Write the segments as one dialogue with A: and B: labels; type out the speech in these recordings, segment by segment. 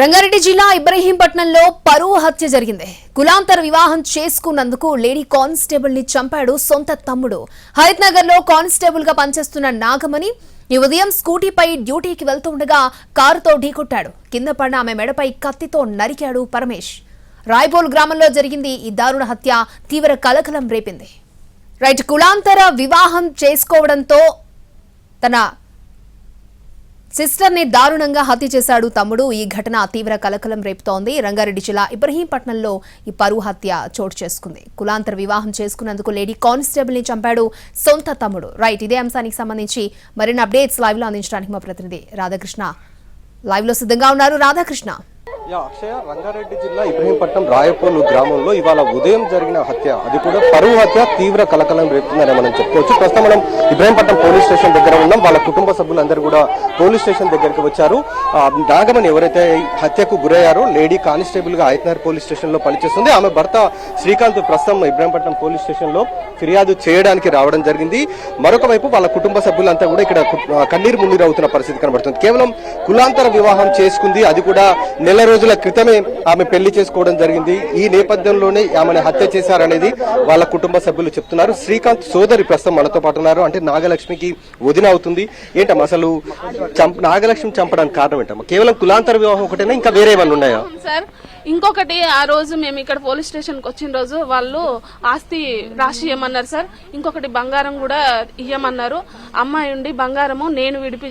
A: రంగారెడ్డి జిల్లా ఇబ్రహీంపట్నంలో పరువు హత్య జరిగింది. కులాంతర వివాహం చేసుకున్నందుకు లేడీ కానిస్టేబుల్ని చంపాడు సొంత తమ్ముడు. హయత్నగర్లో కానిస్టేబుల్గా పనిచేస్తున్న నాగమణి ఈ ఉదయం స్కూటీపై డ్యూటీకి వెళ్తుండగా కారుతో ఢీకొట్టాడు. కింద పడిన ఆమె మెడపై కత్తితో నరికాడు పరమేష్. రాయ్పోల్ గ్రామంలో జరిగింది ఈ దారుణ హత్య. తీవ్ర కలకలం రేపింది. రైట్ కులాంతర వివాహం చేసుకోవడంతో తన సిస్టర్ని దారుణంగా హత్య చేశాడు తమ్ముడు. ఈ ఘటన తీవ్ర కలకలం రేపుతోంది. రంగారెడ్డి జిల్లా ఇబ్రహీంపట్నంలో ఈ పరువు హత్య చోటు చేసుకుంది. కులాంతర వివాహం చేసుకున్నందుకు లేడీ కానిస్టేబుల్ని చంపాడు సొంత తమ్ముడు. రైట్ ఇదే అంశానికి సంబంధించి మరిన్ని అప్డేట్స్ లైవ్లో అందించడానికి మా ప్రతినిధి రాధాకృష్ణ లైవ్లో సిద్ధంగా ఉన్నారు. రాధాకృష్ణ.
B: యా అక్షయ రంగారెడ్డి జిల్లా ఇబ్రహీంపట్నం రాయపోలు గ్రామంలో ఇవాళ ఉదయం జరిగిన హత్య. అది కూడా పరువు హత్య తీవ్ర కలకలం రేపుతుందని మనం చెప్పుకోవచ్చు. ప్రస్తుతం మనం ఇబ్రహీంపట్నం పోలీస్ స్టేషన్ దగ్గర ఉన్నాం. వాళ్ళ కుటుంబ సభ్యులందరూ కూడా పోలీస్ స్టేషన్ దగ్గరికి వచ్చారు. నాగమని ఎవరైతే హత్యకు గురయ్యారో లేడీ కానిస్టేబుల్గా ఆయత్నగర్ పోలీస్ స్టేషన్లో పనిచేస్తుంది. ఆమె భర్త శ్రీకాంత్ ప్రస్తుతం ఇబ్రహీంపట్నం పోలీస్ స్టేషన్లో ఫిర్యాదు చేయడానికి రావడం జరిగింది. మరొక వైపు వాళ్ళ కుటుంబ సభ్యులంతా కూడా ఇక్కడ కన్నీరు మున్నీరు అవుతున్న పరిస్థితి కనబడుతుంది. కేవలం కులాంతర వివాహం చేసుకుంది. అది కూడా నెల రోజు రోజుల క్రితమే ఆమె పెళ్ళి చేసుకోవడం జరిగింది. ఈ నేపథ్యంలోనే ఆమెను హత్య చేశారనేది వాళ్ళ కుటుంబ సభ్యులు చెప్తున్నారు. శ్రీకాంత్ సోదరి ప్రస్తుతం మనతో పాటు ఉన్నారు. అంటే నాగలక్ష్మికి వదిన అవుతుంది. ఏంటమ్మా అసలు నాగలక్ష్మి చంపడానికి కారణం ఏంటమ్మా? కేవలం కులాంతర వివాహం ఒకటేనా? ఇంకా వేరే ఏమైనా ఉన్నాయా?
C: సార్ ఇంకొకటి ఆ రోజు మేము ఇక్కడ పోలీస్ స్టేషన్కి వచ్చిన రోజు వాళ్ళు ఆస్తి రాసి ఇవ్వమన్నారు సార్. ఇంకొకటి బంగారం కూడా ఇవ్వమన్నారు అమ్మాయి ఉండి బంగారము నేను విడిపి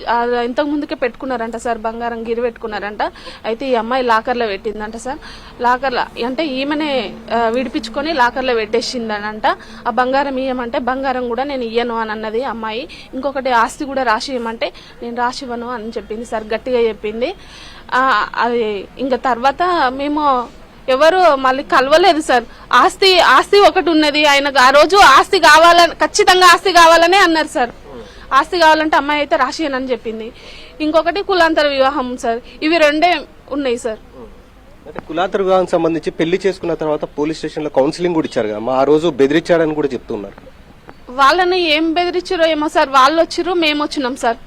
C: ఇంతకు ముందుకే పెట్టుకున్నారంట సార్. బంగారం గిరి పెట్టుకున్నారంట. అయితే ఈ అమ్మాయి లాకర్లో పెట్టిందంట సార్. లాకర్లో అంటే ఈమెనే విడిపించుకొని లాకర్లో పెట్టేసిందనంట. ఆ బంగారం ఇయ్యమంటే బంగారం కూడా నేను ఇయ్యను అని అన్నది అమ్మాయి. ఇంకొకటి ఆస్తి కూడా రాసి ఇవ్వమంటే నేను రాసి ఇవ్వను అని చెప్పింది సార్. గట్టిగా చెప్పింది. అది ఇంకా తర్వాత మేము ఎవరు మళ్ళీ కలవలేదు సార్. ఆస్తి ఆస్తి ఒకటి ఉన్నది. ఆయనకు ఆ రోజు ఆస్తి కావాలని ఖచ్చితంగా ఆస్తి కావాలనే అన్నారు సార్. ఆస్తి కావాలంటే అమ్మాయి అయితే రాసియనని చెప్పింది. ఇంకొకటి కులాంతర వివాహం సార్. ఇవి రెండే ఉన్నాయి సార్.
B: అంటే కులాంతర వివాహం సంబంధించి పెళ్ళి చేసుకున్న తర్వాత పోలీస్ స్టేషన్లో కౌన్సిలింగ్ కూడా ఇచ్చారు కదా. ఆ రోజు బెదిరించాడని కూడా చెప్తున్నారు.
C: వాళ్ళని ఏం బెదిరించారో ఏమో సార్. వాళ్ళు వచ్చిర్రు మేము వచ్చినాం సార్.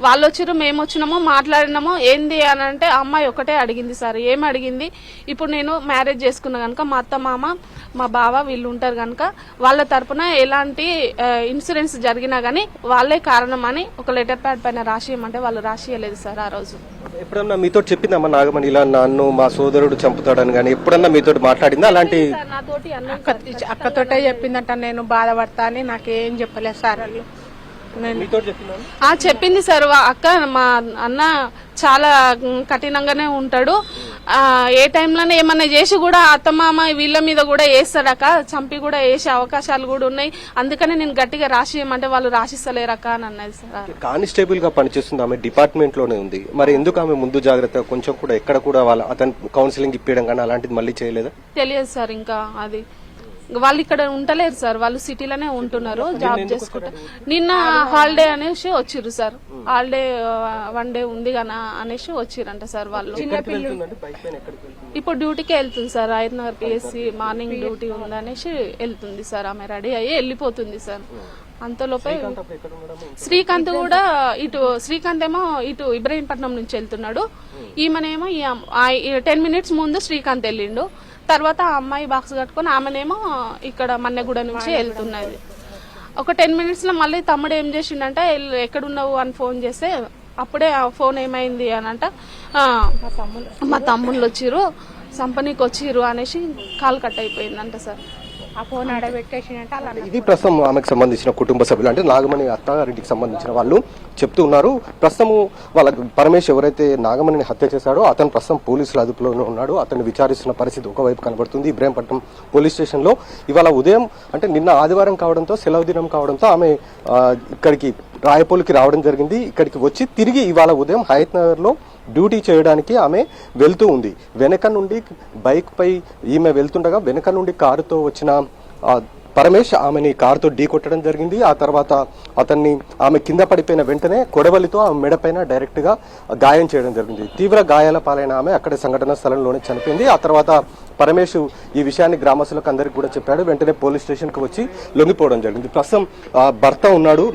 C: వాళ్ళు వచ్చిర్రు మేము వచ్చినాము మాట్లాడినాము ఏంది అని అంటే ఆ అమ్మాయి ఒకటే అడిగింది సార్. ఏం అడిగింది? ఇప్పుడు నేను మ్యారేజ్ చేసుకున్నా కనుక మా అత్త మామ మా బావ వీళ్ళు ఉంటారు కనుక వాళ్ళ తరపున ఎలాంటి ఇన్సూరెన్స్ జరిగినా గానీ వాళ్ళే కారణం అని ఒక లెటర్ ప్యాడ్ పైన రాసియమంటే వాళ్ళు రాసియలేదు సార్ ఆ రోజు.
B: ఎప్పుడన్నా మీతో చెప్పిందమ్మా నాగమణి ఇలా నన్ను మా సోదరుడు చంపుతాడని కానీ ఎప్పుడన్నా మీతో మాట్లాడిందా? అలాంటి
C: సార్ నాతోటి అన్న
D: అక్క అక్కతోటే చెప్పిందంట నేను బాధపడతా అని నాకేం చెప్పలేదు సార్ వాళ్ళు.
B: చెప్పిందా
C: సార్ వా- అక్క మా అన్న చాలా కఠినంగానే ఉంటాడు. ఆ, ఏ టైంలోనే ఏమన్నా చేసి కూడా అత్తమామ వీళ్ళ మీద కూడా వేస్తాడక్క చంపి కూడా వేసే అవకాశాలు కూడా ఉన్నాయి. అందుకనే నేను గట్టిగా రాసి ఇవ్వమంటే వాళ్ళు రాసిస్తలేరక్క అని అన్నది సార్.
B: కానిస్టేబుల్గా పనిచేస్తుంది ఆమె డిపార్ట్మెంట్లోనే ఉంది. మరి ఎందుకు ఆమె ముందు జాగ్రత్త కొంచెం కూడా ఎక్కడ కూడా వాళ్ళ అతను కౌన్సిలింగ్ ఇప్పించడం కానీ అలాంటిది మళ్ళీ చేయలేదా?
C: తెలియదు సార్ ఇంకా అది. వాళ్ళు ఇక్కడ ఉంటలేరు సార్. వాళ్ళు సిటీలోనే ఉంటున్నారు జాబ్ చేసుకుంటారు నిన్న హాలిడే అనేసి వచ్చిర్రు సార్. హాలిడే వన్ డే ఉంది కదా అనేసి వచ్చిరంట సార్ వాళ్ళు. ఇప్పుడు డ్యూటీకి వెళ్తుంది sir. Nagar PSC morning duty ఉందనేసి వెళ్తుంది సార్. ఆమె రెడీ అయ్యి వెళ్ళిపోతుంది సార్. అంతలోపే శ్రీకాంత్ కూడా ఇటు శ్రీకాంత్ ఏమో ఇటు ఇబ్రహీంపట్నం నుంచి వెళ్తున్నాడు. ఈమెనేమో ఈ టెన్ మినిట్స్ ముందు శ్రీకాంత్ వెళ్ళిండు. తర్వాత ఆ అమ్మాయి బాక్స్ కట్టుకొని ఆమెనేమో ఇక్కడ మన్నెగూడ నుంచి వెళ్తున్నది. ఒక టెన్ మినిట్స్లో మళ్ళీ తమ్ముడు ఏం చేసిండంటే ఎక్కడున్నావు? అని ఫోన్ చేస్తే అప్పుడే ఆ ఫోన్ ఏమైంది? అని అంట మా తమ్ముళ్ళు వచ్చిర్రు. సంపనీకి వచ్చిర్రు అనేసి కాల్ కట్ అయిపోయిందంట సార్.
D: ఆ ఫోన్ ఆడబెట్టేసినట్టు అలా
B: ఇది ప్రస్తుతం ఆమెకు సంబంధించిన కుటుంబ సభ్యులు అంటే నాగమణి అత్తగారింటికి సంబంధించిన వాళ్ళు చెప్తూ ఉన్నారు. ప్రస్తుతం వాళ్ళ పరమేష్ ఎవరైతే నాగమణిని హత్య చేశాడో అతను ప్రస్తుతం పోలీసుల అదుపులోనే ఉన్నాడు. అతను విచారిస్తున్న పరిస్థితి ఒకవైపు కనబడుతుంది. ఇబ్రాహీంపట్నం పోలీస్ స్టేషన్లో ఇవాళ ఉదయం అంటే నిన్న ఆదివారం కావడంతో సెలవు దినం కావడంతో ఆమె ఇక్కడికి రాయపూలికి రావడం జరిగింది. ఇక్కడికి వచ్చి తిరిగి ఇవాళ ఉదయం హయత్ నగర్లో డ్యూటీ చేయడానికి ఆమె వెళ్తూ ఉంది. వెనక నుండి బైక్పై ఈమె వెళ్తుండగా వెనక నుండి కారుతో వచ్చిన పరమేష్ ఆమెని కారుతో ఢీ కొట్టడం జరిగింది. ఆ తర్వాత అతన్ని ఆమె కింద పడిపోయిన వెంటనే కొడవలితో ఆమె మెడపైన డైరెక్ట్గా గాయం చేయడం జరిగింది. తీవ్ర గాయాల పాలైన ఆమె అక్కడే సంఘటన స్థలంలోనే చనిపోయింది. ఆ తర్వాత పరమేష్ ఈ విషయాన్ని గ్రామస్తులకు అందరికి కూడా చెప్పాడు. వెంటనే పోలీస్ స్టేషన్కు వచ్చి లొంగిపోవడం జరిగింది. ప్రస్తుతం భర్త ఉన్నాడు.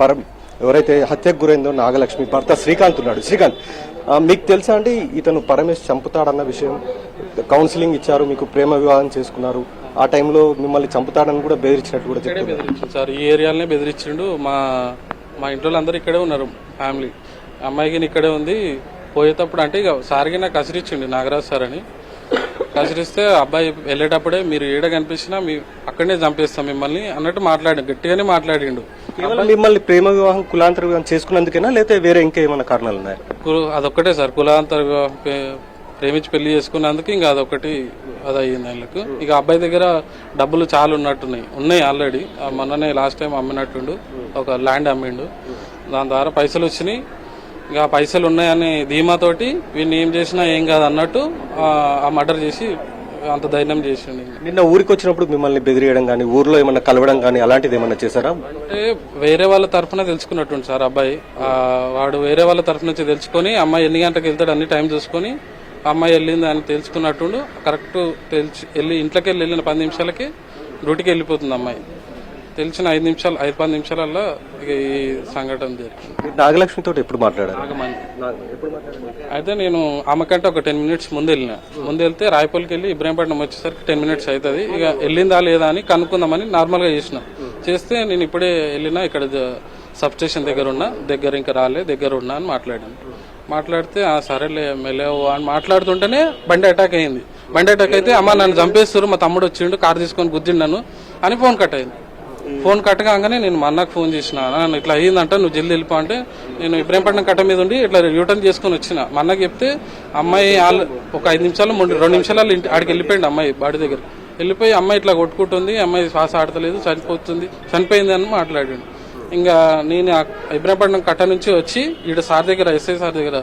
B: పరం పర ఎవరైతే హత్యకు గురైందో నాగలక్ష్మి భర్త శ్రీకాంత్ ఉన్నాడు. శ్రీకాంత్ మీకు తెలుసా అండి? ఇతను పరమేష్ చంపుతాడన్న విషయం. కౌన్సిలింగ్ ఇచ్చారు మీకు ప్రేమ వివాహం చేసుకున్నారు. ఆ టైంలో మిమ్మల్ని చంపుతాడని కూడా బెదిరించినట్టు కూడా చెప్తున్నారు.
E: బెదిరించిండు సార్ ఈ ఏరియాలోనే బెదిరించిండు. మా మా ఇంట్లో అందరూ ఇక్కడే ఉన్నారు ఫ్యామిలీ. అమ్మాయికి ఇక్కడే ఉంది. పోయేటప్పుడు అంటే ఇక సార్కి నాకు కసిరిచ్చిండు నాగరాజ్ సార్ అని. కసిరిస్తే అబ్బాయి వెళ్ళేటప్పుడే మీరు ఏడ కనిపించినా మీ అక్కడనే చంపేస్తాం మిమ్మల్ని అన్నట్టు మాట్లాడి గట్టిగానే మాట్లాడిండు.
B: కేవలం మిమ్మల్ని ప్రేమ వివాహం కులాంతర వివాహం చేసుకున్నందుకేనా లేకపోతే వేరే ఇంకేమైనా కారణాలు ఉన్నాయా
E: కు- అదొక్కటే సార్. కులాంతర వివాహం ప్రేమించి పెళ్ళి చేసుకున్నందుకు ఇంకా అదొకటి అది అయ్యింది ఆయనకు. ఇక అబ్బాయి దగ్గర డబ్బులు చాలా ఉన్నట్టున్నాయి. ఉన్నాయి ఆల్రెడీ మొన్ననే లాస్ట్ టైం అమ్మినట్టుండు. ఒక ల్యాండ్ అమ్మిండు. దాని ద్వారా పైసలు వచ్చినాయి. ఇక పైసలు ఉన్నాయనే ధీమాతోటి వీడిని ఏం చేసినా ఏం కాదు అన్నట్టు ఆ- మర్డర్ చేసి అంత ధైర్యం చేసిండు
B: నిన్న ఊరికి వచ్చినప్పుడు మిమ్మల్ని బెదిరియడం కానీ ఊర్లో ఏమన్నా కలవడం కానీ అలాంటిది ఏమన్నా చేశారా?
E: అంటే వేరే వాళ్ళ తరఫున తెలుసుకున్నట్టుంది సార్ అబ్బాయి. వాడు వేరే వాళ్ళ తరఫు నుంచి తెలుసుకొని అమ్మాయి ఎన్ని గంటలకు వెళ్తాడు అన్ని టైం చూసుకొని అమ్మాయి వెళ్ళింది అని తెలుసుకున్నట్టుండు కరెక్ట్ తెలిసి వెళ్ళి ఇంట్లోకి వెళ్ళి వెళ్ళిన పది నిమిషాలకి డ్యూటీకి వెళ్ళిపోతుంది అమ్మాయి. తెలిసిన ఐదు నిమిషాలు ఐదు పది నిమిషాలల్లో ఇక ఈ సంఘటన జరిగింది.
B: మీరు నాగలక్ష్మితో ఎప్పుడు మాట్లాడారు.
E: అయితే నేను ఆమెకంటే ఒక టెన్ మినిట్స్ ముందు వెళ్ళిన. ముందు వెళ్తే రాయపల్లికి వెళ్ళి ఇబ్రాహీంపట్నం వచ్చేసరికి టెన్ మినిట్స్ అవుతుంది. ఇక వెళ్ళిందా లేదా అని కనుక్కుందామని నార్మల్గా చేసిన. చేస్తే నేను ఇప్పుడే వెళ్ళినా ఇక్కడ సబ్ స్టేషన్ దగ్గర ఉన్నా దగ్గర ఇంకా రాలే దగ్గర ఉన్నా అని మాట్లాడాను మాట్లాడితే ఆ సరేలే మెలేవు అని మాట్లాడుతుంటేనే బండి అటాక్ అయింది బండి అటాక్ అయితే అమ్మ నన్ను చంపేస్తారు మా తమ్ముడు వచ్చిండు కార్ తీసుకొని గుద్దిండాను అని ఫోన్ కట్ అయింది. ఫోన్ కట్ కాగానే నేను మా అన్నకు ఫోన్ చేసిన నన్ను ఇట్లా అయ్యిందంట నువ్వు జల్ది వెళ్ళిపో అంటే నేను ఇబ్రాహీంపట్నం కట్ట మీద ఉండి ఇట్లా యూటర్న్ చేసుకొని వచ్చిన. మా అన్నకి చెప్తే అమ్మాయి ఒక ఐదు నిమిషాలు మూడు రెండు నిమిషాలు ఇంటి ఆడికి వెళ్ళిపోయింది అమ్మాయి బాడీ దగ్గర. వెళ్ళిపోయి అమ్మాయి ఇట్లా కొట్టుకుంటుంది అమ్మాయి శ్వాస ఆడతలేదు చనిపోతుంది చనిపోయింది అని మాట్లాడాడు. ఇంకా నేను ఇబ్రాహీంపట్నం కట్ట నుంచి వచ్చి ఈడ సార్ దగ్గర ఎస్ఐ సార్ దగ్గర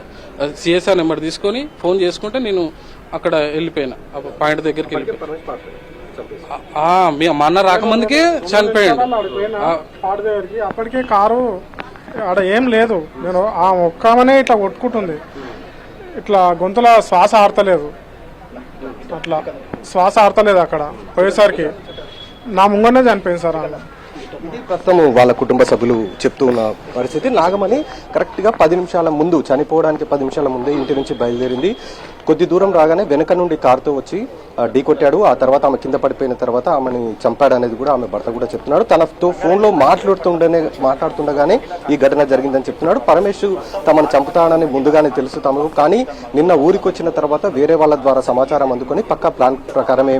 E: సిఎస్ఆర్ నెంబర్ తీసుకొని ఫోన్ చేసుకుంటే నేను అక్కడ వెళ్ళిపోయినా. పాయింట్ దగ్గరికి వెళ్ళిపోయినా. మీ మా అన్న రాకముందుకే చనిపోయాడు.
F: అప్పటికే కారు ఆడ ఏం లేదు. నేను ఆ ఒక్క ఆమెనే ఇట్లా కొట్టుకుంటుంది. ఇట్లా గొంతుల శ్వాస ఆడతలేదు. అట్లా శ్వాస ఆడతలేదు అక్కడ పోయేసరికి. నా ముంగనే చనిపోయింది సార్ ఆమె.
B: ఇది ప్రస్తుతం వాళ్ళ కుటుంబ సభ్యులు చెప్తూ ఉన్న పరిస్థితి. నాగమణి కరెక్ట్గా పది నిమిషాల ముందు చనిపోవడానికి పది నిమిషాల ముందే ఇంటి నుంచి బయలుదేరింది. కొద్ది దూరం రాగానే వెనక నుండి కారుతో వచ్చి ఢీ ఢీకొట్టాడు ఆ తర్వాత ఆమె కింద పడిపోయిన తర్వాత ఆమెని చంపాడు అనేది కూడా ఆమె భర్త కూడా చెప్తున్నాడు. తనతో ఫోన్లో మాట్లాడుతుండనే మాట్లాడుతుండగానే ఈ ఘటన జరిగిందని చెప్తున్నాడు. పరమేశ్ తమను చంపుతానని ముందుగానే తెలుసు తమకు. కానీ నిన్న ఊరికి వచ్చిన తర్వాత వేరే వాళ్ళ ద్వారా సమాచారం అందుకొని పక్క ప్లాన్ ప్రకారమే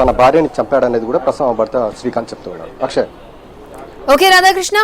B: తన భార్యని చంపాడనేది కూడా ప్రస్తుతం ఆ భర్త శ్రీకాంత్ చెప్తున్నాడు అక్షయ్.
A: ఓకే రాధాకృష్ణ